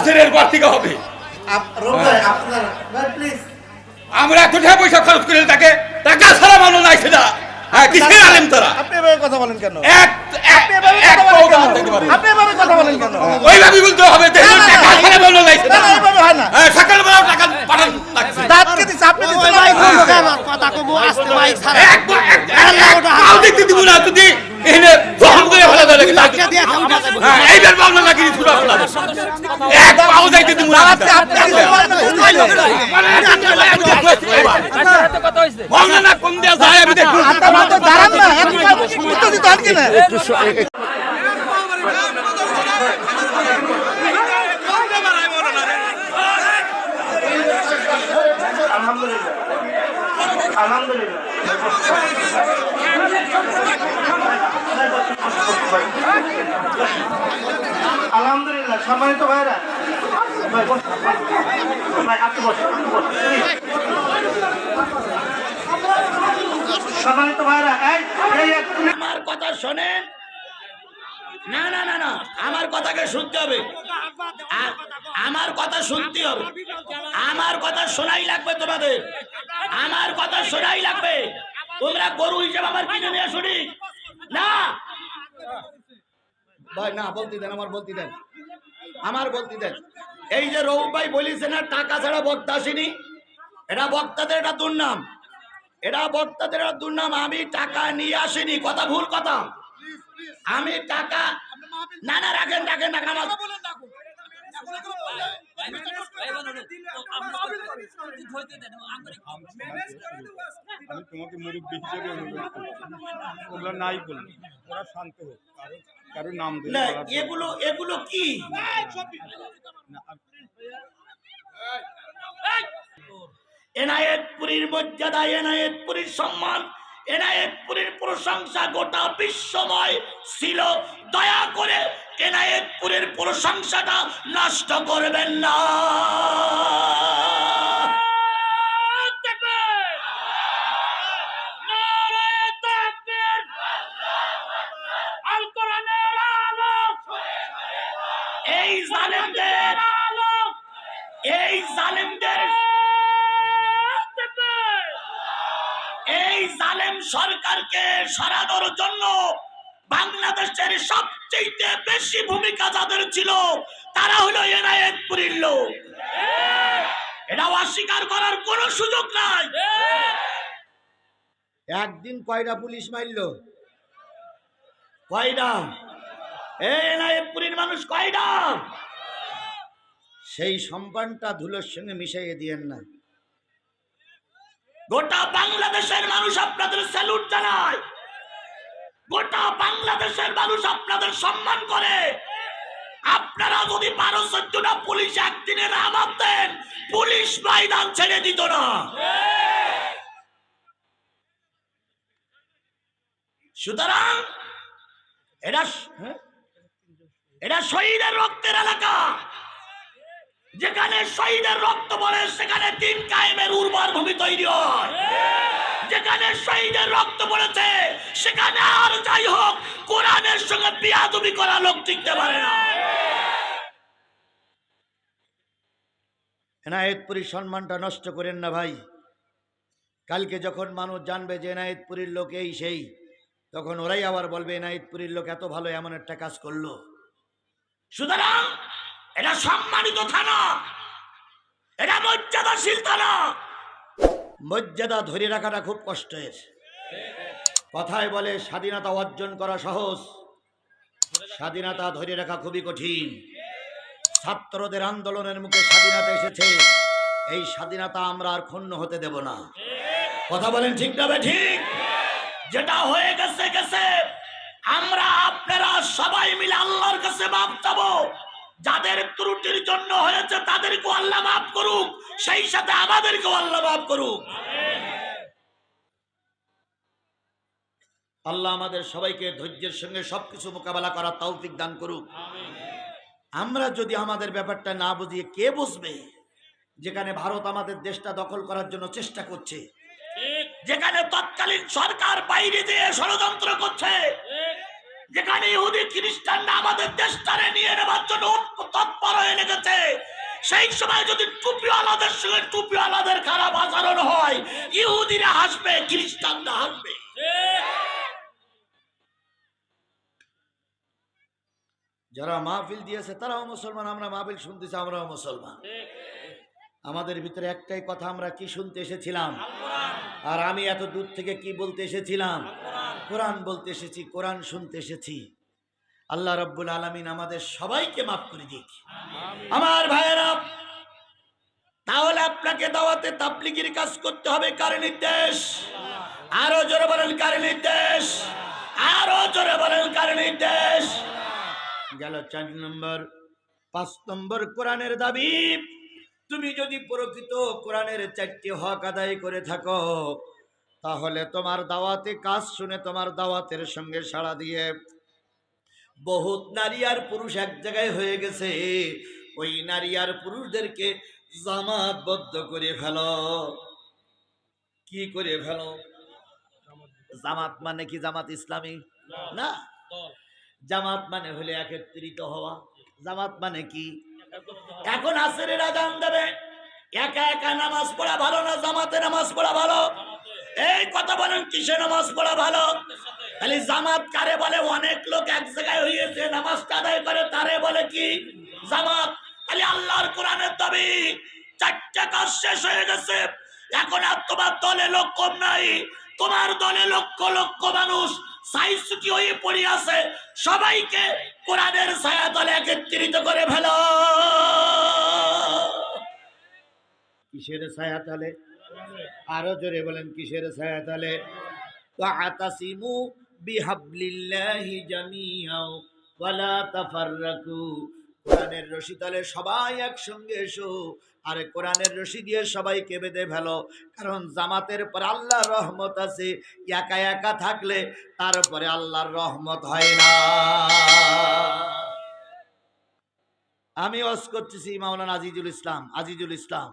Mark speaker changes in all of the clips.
Speaker 1: থেকে হবে। আমরা এত টাকা পয়সা খরচ করে তাকে টাকা ছাড়া মানুষ নাই সেটা। হ্যাঁ কিসের আলেম তারা?
Speaker 2: আপনি এভাবে কথা বলেন কেন?
Speaker 1: এক
Speaker 2: আপনি এভাবে কথা বলেন কেন? আপনি এভাবে কথা বলেন কেন?
Speaker 1: ওইভাবে বলতে হবে যে
Speaker 2: না, না,
Speaker 1: টাকা ছাড়া মানুষ নাই সেটা।
Speaker 2: এইভাবে হয় না।
Speaker 1: হ্যাঁ সকালবেলা টাকা পাঠান
Speaker 2: দাঁতকে দিচ্ছে আপনি দিচ্ছেন না।
Speaker 1: এক পা- এক- এক- এক পাও দেখতে দিব না যদি এখানে জখম করে যায় নাকি হ্যাঁ এইবার নাকি যায়। এক পাও দেখতে দিব না
Speaker 2: না।
Speaker 1: মাওলানা না কোন দেয়া যায় আমি দেখব
Speaker 2: আপনার মতো দাঁড়ান না উত্তর দিতে কিনা
Speaker 3: আলহামদুলিল্লাহ আলহামদুলিল্লাহ আলহামদুলিল্লাহ সম্মানিত ভাইরা
Speaker 4: আমার কথা শোনেন? না না না না, আমার কথাকে শুনতে হবে। আমার কথা শুনতে হবে। আমার কথা শোনাই লাগবে তোমাদের। আমার কথা শোনাই লাগবে। তোমরা গরু হিসেবে আমার কিনে নিয়ে শুনি না। ভাই, না, বলতে দেন, আমার বলতে দেন। আমার বলতে দেন। এই যে রৌ ভাই বলিছে না, টাকা ছাড়া বক্তা আসেনি? এটা বক্তাদের এটা দুর্নাম। এটা বক্তাদের দুর্নাম, আমি টাকা নিয়ে আসিনি। কথা ভুল কথা? আমি টাকা না না রাখেন রাখেন, আমার
Speaker 5: আমি তোমাকে মুরব্বী হিসেবে অনুরোধ ওগুলো নাই বলব ওরা শান্ত হোক কারও কারও নাম
Speaker 4: এগুলো এগুলো কি এনায়েতপুরীর মর্যাদা এনায়েতপুরীর সম্মান এনায়েতপুরীর প্রশংসা গোটা বিশ্বময় ছিল। দয়া করে এনায়েতপুরের প্রশংসাটা নষ্ট করবেন না। এই জালেমদের এই জালেমদের এই জালেম সরকারকে সরানোর জন্য বাংলাদেশের সবচেয়ে বেশি ভূমিকা যাদের ছিল, তারা হলো এনায়েতপুরীর লোক। এটা অস্বীকার করার কোনো সুযোগ নাই। একদিন কয়টা পুলিশ মারল? কয়টা এনায়েতপুরীর মানুষ কয়টা সেই সম্মানটা ধুলোর সঙ্গে মিশাইয়ে দিয়েন না। গোটা বাংলাদেশের মানুষ আপনাদের স্যালুট জানায়। গোটা বাংলাদেশের মানুষ আপনাদের সম্মান করে। আপনারা যদি বারো চোদ্দটা পুলিশ একদিনে নামাতেন পুলিশ ময়দান ছেড়ে দিত না। সুতরাং এটা হ্যাঁ? এটা শহীদের রক্তের এলাকা। যেখানে শহীদের রক্ত বলে সেখানে দিন কায়েমের উর্বর ভূমি তৈরি হয়। যেখানে শহীদের রক্ত পড়েছে সেখানে আর যাই হোক কোরআনের সঙ্গে বিয়াদবি করা লোক টিকতে পারে না। এনায়েতপুরীর সম্মানটা নষ্ট করেন না ভাই। কালকে যখন মানুষ জানবে যে এনায়েতপুরীর লোক এই সেই তখন ওরাই আবার বলবে এনায়েতপুরীর লোক এত ভালো এমন একটা কাজ করল। সুতরাং এটা সম্মানিত থানা এটা মর্যাদাশীল থানা মর্যাদা ধরে রাখাটা খুব কষ্টের। কথায় বলে স্বাধীনতা অর্জন করা সহজ। স্বাধীনতা ধরে রাখা খুবই কঠিন। ছাত্রদের আন্দোলনের মুখে স্বাধীনতা এসেছে। এই স্বাধীনতা আমরা আর ক্ষুণ্ণ হতে দেব না। কথা বলেন ঠিক না ঠিক? যেটা হয়ে গেছে গেছে। আমরা আপনারা সবাই মিলে আল্লাহর কাছে মাপ চাবো। যাদের ত্রুটির জন্য হয়েছে তাদেরকেও আল্লাহ মাফ করুক সেই সাথে আমাদেরকেও আল্লাহ মাফ করুক। আল্লাহ আমাদের সবাইকে ধৈর্যের সঙ্গে সবকিছু মোকাবেলা করার তৌফিক দান করুক। আমরা যদি আমাদের ব্যাপারটা না বুঝিয়ে কে বুঝবে? যেখানে ভারত আমাদের দেশটা দখল করার জন্য চেষ্টা করছে। যেখানে তৎকালীন সরকার বাইরে দিয়ে ষড়যন্ত্র করছে। যেখানে ইহুদি খ্রিস্টানরা আমাদের দেশটারে নিয়ে নেবার জন্য তৎপর হয়ে লেগেছে, সেই সময় যদি টুপিওয়ালাদের সঙ্গে টুপিওয়ালাদের খারাপ আচরণ হয়, ইহুদিরা হাসবে, খ্রিস্টানরা হাসবে। যারা মাহফিল দিয়েছে, তারাও মুসলমান, আমরা মাহফিল শুনতেছি, আমরাও মুসলমান। আমাদের ভিতরে একটাই কথা, আমরা কি শুনতে এসেছিলাম? আর আমি এত দূর থেকে কি বলতে এসেছিলাম? কোরআন বলতে এসেছি কোরআন শুনতে এসেছি। আল্লাহ রব্বুল আলমিন আমাদের সবাইকে মাফ করে দিক। আমার ভাইয়েরা তাহলে আপনাকে দাওয়াতে তাবলিগির কাজ করতে হবে কার নির্দেশ? আরও জোরে বলেন কার নির্দেশ? আরও জোরে বলেন কার নির্দেশ? গেল চার নম্বর পাঁচ নম্বর কোরআনের দাবি। তুমি যদি প্রকৃত কোরআনের চারটি হক আদায় করে থাকো তাহলে তোমার দাওয়াতে কাজ শুনে তোমার দাওয়াতের সঙ্গে সাড়া দিয়ে, বহুত নারী আর পুরুষ এক জায়গায় হয়ে গেছে। ওই নারী আর পুরুষদেরকে জামাতবদ্ধ করে ফেলো। কি করে ফেলো? জামাত মানে কি জামাত ইসলামী? না। জামাত মানে হলে একত্রিত হওয়া। জামাত মানে কি? এখন আসরের আজান দেবে। একা একা নামাজ পড়া ভালো না? জামাতে নামাজ পড়া ভালো? এই কথা বলেন, কিসে নামাজ পড়া ভালো? খালি জামাত কারে বলে? অনেক লোক এক জায়গায় হয়েছে নামাজটা আদায় করে, তারে বলে কি? জামাত। খালি আল্লাহর কোরআনের দাবি, চারটা কাজ শেষ হয়ে গেছে। এখন আর তোমার দলে লোক কম নাই। তোমার দলে লক্ষ লক্ষ মানুষ সাইসুকি হয়ে পড়ে আছে। সবাইকে কোরআনের ছায়া দলে একত্রিত করে ফেলো। কিসের ছায়া তলে আরও জোরে বলেন, কিসের ছায়া ওয়াতাসিমু বিহাবলিল্লাহি ওয়ালা তাফাররাকু। কোরআনের রশি তলে সবাই একসঙ্গে এসো, আরে কোরআনের রশি দিয়ে সবাইকে বেঁধে ফেলো কারণ জামাতের পর আল্লাহর রহমত আছে, একা একা থাকলে তারপরে আল্লাহর রহমত হয় না। আমি ওয়াজ করতেছি মাওলানা আজিজুল ইসলাম আজিজুল ইসলাম।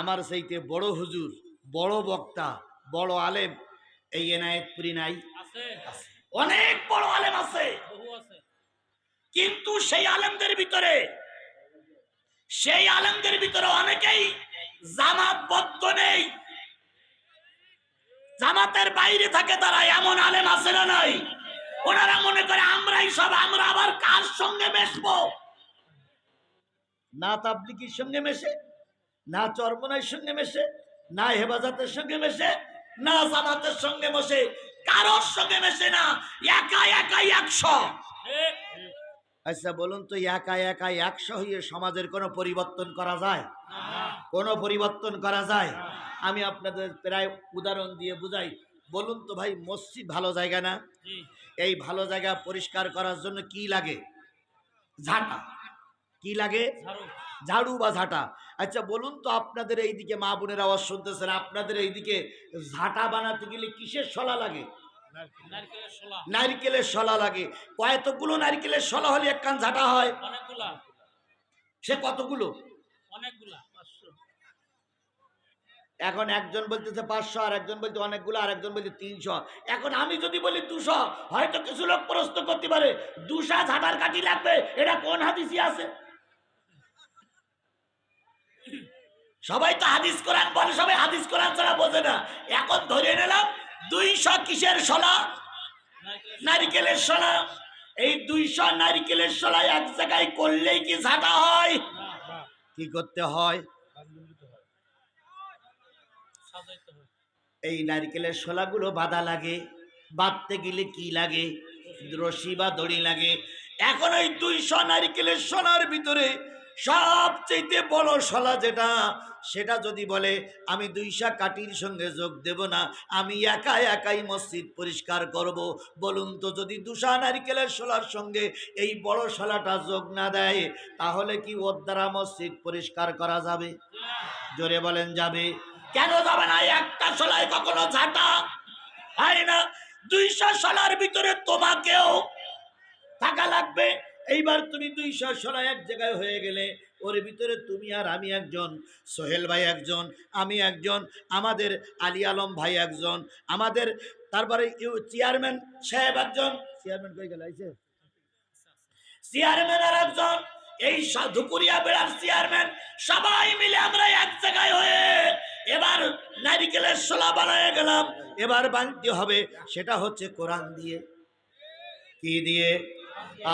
Speaker 4: আমার সেইতে বড় হুজুর বড় বক্তা বড় আলেম এই এনায়েতপুরি নাই। অনেক বড় আলেম আছে। কিন্তু সেই আলেমদের ভিতরে সেই আলেমদের ভিতরে অনেকেই জামাতবদ্ধ নেই। জামাতের বাইরে থাকে তারা এমন আলেম আছে না নাই? ওনারা মনে করে আমরাই সব আমরা আবার কার সঙ্গে মেশবো? না তাবলিগির সঙ্গে মেশে? না চরমনার সঙ্গে মেশে, না হেফাজতের সঙ্গে মেশে, না জামাতের সঙ্গে মেশে কারোর সঙ্গে মেশে না একা একাই একশো। আচ্ছা বলুন তো একা একা একশো হয়ে সমাজের কোনো পরিবর্তন করা যায়? কোনো পরিবর্তন করা যায়? আমি আপনাদের প্রায় উদাহরণ দিয়ে বুঝাই। বলুন তো ভাই, মসজিদ ভালো জায়গা না? এই ভালো জায়গা পরিষ্কার করার জন্য কি লাগে? ঝাঁটা। কি লাগে? ঝাড়ু বা ঝাঁটা আচ্ছা বলুন তো আপনাদের এইদিকে মা বোনের আওয়াজ শুনতেছেন আপনাদের এইদিকে ঝাঁটা বানাতে গেলে কিসের শলা লাগে? নারকেলের শলা লাগে। কয়তগুলো নারকেলের শলা হলে এক কান ঝাঁটা হয়। সে কতগুলো? অনেকগুলা। এখন একজন বলতেছে পাঁচশো আর একজন বলছে অনেকগুলো আর একজন বলছে তিনশো। এখন আমি যদি বলি দুশো হয়তো কিছু লোক প্রশ্ন করতে পারে দুশা ঝাঁটার কাঠি লাগবে এটা কোন হাদিসি আছে? সবাই তো হাদিস কোরআন বলে সবাই হাদিস কোরআন ছাড়া বোঝে না। এখন ধরে নিলাম, দুইশো কিসের শলা নারিকেলের শলা এই দুইশো নারিকেলের শলা এক জায়গায় করলেই কি ঝাঁটা হয়? কি করতে হয়? এই নারকেলের শোলাগুলো বাঁধা লাগে। বাঁধতে গেলে কি লাগে? রশি বা দড়ি লাগে। এখন ওই দুইশো নারকেলের সোনার ভিতরে সবচেয়ে বড় শলা যেটা, সেটা যদি বলে, আমি দুইশা কাটির সঙ্গে যোগ দেব না, আমি একা একাই মসজিদ পরিষ্কার করব, বলুন তো যদি দুশা নারিকেলের শোলার সঙ্গে এই বড় শলাটা যোগ না দেয়, তাহলে কি ওর দ্বারা মসজিদ পরিষ্কার করা যাবে? জোরে বলেন, যাবে। কেন যাবে না? একটা শোলায় কখনো ঝাঁটা? হয় না। দুইশো শোলার ভিতরে তোমাকেও থাকা লাগবে। এইবার তুমি দুইশো ষোলো এক জায়গায় হয়ে গেলে, ওর ভিতরে তুমি আর আমি একজন, সোহেল ভাই একজন, আমি একজন, আমাদের আলী আলম ভাই একজন, আমাদের তারপরে চেয়ারম্যান সাহেব একজন। চেয়ারম্যান কই গেল? চেয়ারম্যান আর একজন, এই ধুকুরিয়া বেড়ার চেয়ারম্যান, সবাই মিলে আমরা এক জায়গায় হয়ে এবার নারিকেলের সোলা বানায় গেলাম। এবার বানতে হবে, সেটা হচ্ছে কোরআন দিয়ে। কি দিয়ে?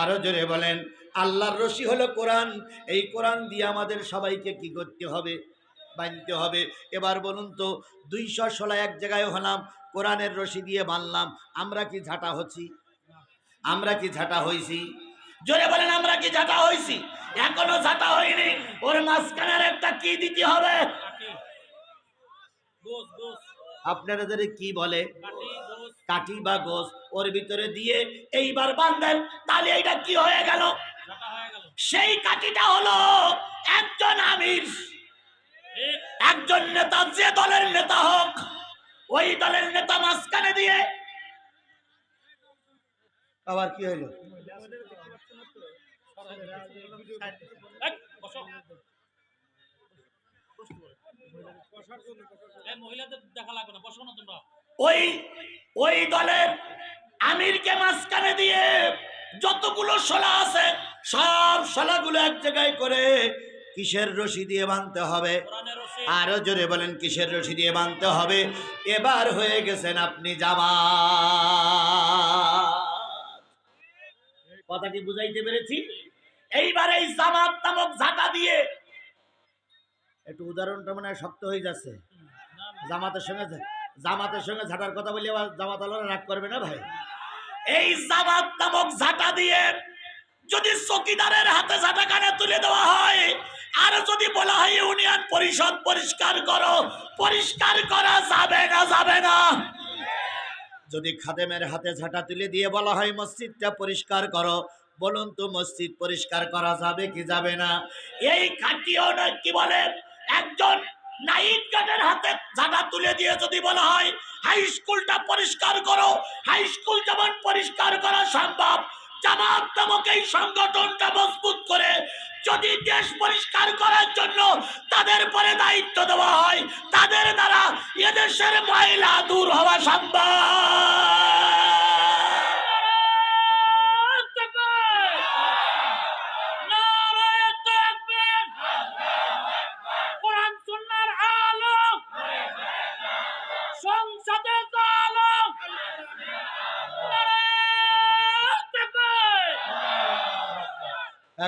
Speaker 4: আরও জোরে বলেন, আল্লাহর রশি হলো কোরআন। এই কোরআন দিয়ে আমাদের সবাইকে কি করতে হবে? বানতে হবে। এবার বলুন তো, দুইশো ষোলো এক জায়গায় হলাম, কোরআনের রশি দিয়ে বানলাম, আমরা কি ঝাঁটা হচ্ছি? আমরা কি ঝাঁটা হইছি? জোরে বলেন, আমরা কি ঝাঁটা হইছি? এখনও ঝাঁটা হয়নি ওর মাঝখানের একটা কি দিতে হবে? আপনারা কি বলে কাঠি বা গোস ওর ভিতরে দিয়ে এইবার বান্ধেন তাহলে এইটা কি হয়ে গেল? সেই কাঠিটা হলো একজন আমির। একজন নেতা যে দলের নেতা হোক ওই দলের নেতা মাঝখানে দিয়ে। আবার কি হইল?
Speaker 6: মহিলাদের দেখা লাগবে না বসো না তোমরা।
Speaker 4: ওই ওই দলের আমিরকে মাঝখানে দিয়ে যতগুলো শলা আছে সব শলাগুলো এক জায়গায় করে কিসের রশি দিয়ে বাঁধতে হবে? আরও জোরে বলেন কিসের রশি দিয়ে বাঁধতে হবে? এবার হয়ে গেছেন আপনি জামা কথা কি বুঝাইতে পেরেছি? এইবার এই জামাত নামক ঝাঁটা দিয়ে একটু উদাহরণটা মনে হয় শক্ত হয়ে যাচ্ছে। জামাতের সঙ্গে জামাতের সঙ্গে ঝাঁটার কথা বলি আবার জামাত আলোরা রাগ করবে না ভাই? এই জামাত নামক ঝাঁটা দিয়ে যদি চকিদারের হাতে ঝাঁটা কানে তুলে দেওয়া হয়, আর যদি বলা হয় ইউনিয়ন পরিষদ পরিষ্কার করো, পরিষ্কার করা যাবে না যাবে না। যদি খাদেমের হাতে ঝাঁটা তুলে দিয়ে বলা হয় মসজিদটা পরিষ্কার করো, বলুন তো মসজিদ পরিষ্কার করা যাবে কি যাবে না? এই খাটিও না কি বলে একজন নাইট গার্ডের হাতে ঝাঁটা তুলে দিয়ে যদি বলা হয়, হাই স্কুলটা পরিষ্কার করো, হাই স্কুল যেমন পরিষ্কার করা সম্ভব, জামাত নামক এই সংগঠনটা মজবুত করে যদি দেশ পরিষ্কার করার জন্য তাদের পরে দায়িত্ব দেওয়া হয়, তাদের দ্বারা এদেশের ময়লা দূর হওয়া সম্ভব।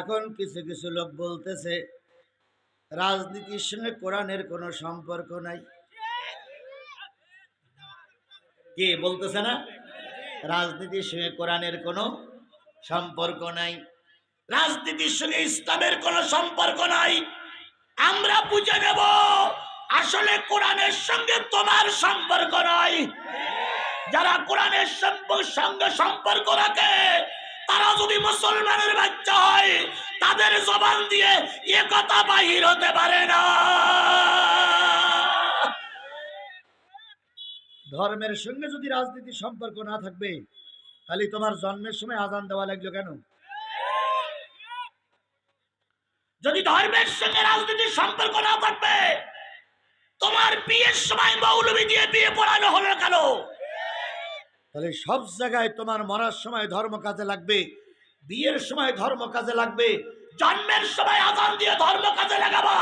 Speaker 4: এখন কিছু কিছু লোক বলতেছে, রাজনীতির সঙ্গে কোরআনের কোনো সম্পর্ক নাই। কে বলতেছে না? রাজনীতির সঙ্গে কোরআনের কোনো সম্পর্ক নাই। রাজনীতির সঙ্গে ইসলামের কোনো সম্পর্ক নাই। আমরা বুঝে নেব, আসলে কোরআনের সঙ্গে তোমার সম্পর্ক নাই। যারা কোরআনের সঙ্গে সম্পর্ক রাখে তারা যদি মুসলমানের বাচ্চা হয় তাদের জবান দিয়ে এ কথা বাহির হতে পারে না। ধর্মের সঙ্গে যদি রাজনীতির সম্পর্ক না থাকবে তাহলে তোমার জন্মের সময় আজান দেওয়া লাগল কেন? যদি ধর্মের সঙ্গে রাজনীতির সম্পর্ক না থাকবে তোমার বিয়ের সময় মৌলবি দিয়ে বিয়ে পড়ানো হলো কেন? তাহলে সব জায়গায় তোমার মরার সময় ধর্ম কাজে লাগবে, বিয়ের সময় ধর্ম কাজে লাগবে, জন্মের সময় আজান দিয়ে ধর্ম কাজে লাগাবা,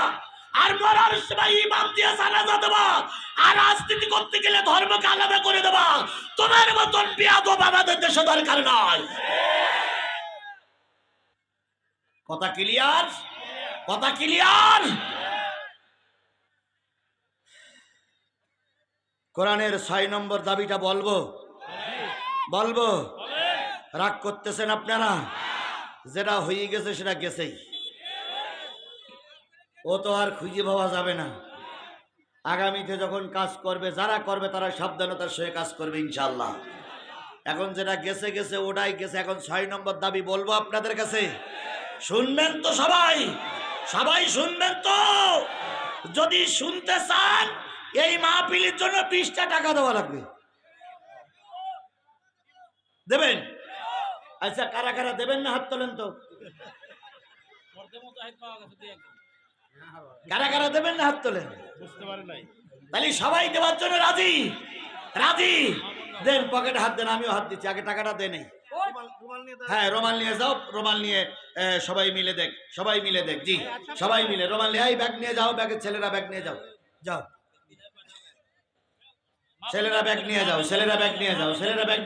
Speaker 4: আর মরার সময় ইমাম দিয়ে জানাজা দেবা, আর রাজনীতি করতে গেলে ধর্মকে আলাদা করে দেবা। তোমার মতন বিয়াদব আমাদের দেশে দরকার নয়। কথা ক্লিয়ার কথা ক্লিয়ার কোরআনের ছয় নম্বর দাবিটা বলব। বলব? রাগ করতেছেন আপনারা? যেটা হয়ে গেছে সেটা গেছেই। ও তো আর খুঁজে পাওয়া যাবে না। আগামীতে যখন কাজ করবে, যারা করবে তারা সাবধানতার সঙ্গে কাজ করবে ইনশাল্লাহ এখন যেটা গেছে গেছে, ওটাই গেছে। এখন ছয় নম্বর দাবি বলব আপনাদের কাছে। শুনবেন তো সবাই। সবাই শুনবেন তো। যদি শুনতে চান, এই মাহফিলের জন্য বিশটা টাকা দেওয়া লাগবে। দেবেন? আচ্ছা কারা কারা দেবেন না হাত তোলেন তো? কারা কারা দেবেন না হাত তোলেন?
Speaker 5: নাই
Speaker 4: তাহলে সবাই দেওয়ার জন্য রাজি? রাজি? দেন, পকেটে হাত দেন, আমিও হাত দিচ্ছি, আগে টাকাটা দেন হ্যাঁ রোমাল নিয়ে যাও, রোমাল নিয়ে সবাই মিলে দেখ, সবাই মিলে দেখ, জি, সবাই মিলে, রোমাল নিয়ে, এই ব্যাগ নিয়ে যাও, ব্যাগের ছেলেরা ব্যাগ নিয়ে যাও যাও। ছেলেরা ব্যাগ নিয়ে যাও, ছেলেরা ব্যাগ নিয়ে যাও, ছেলেরা ব্যাগ